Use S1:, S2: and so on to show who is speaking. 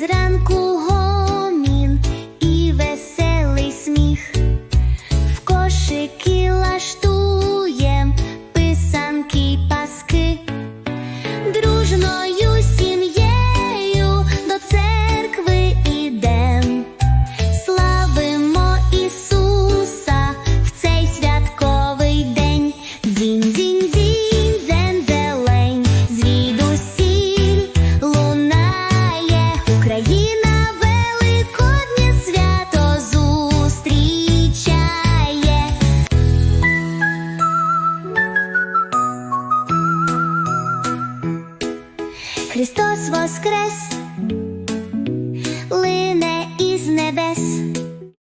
S1: зранку. Христос Воскрес!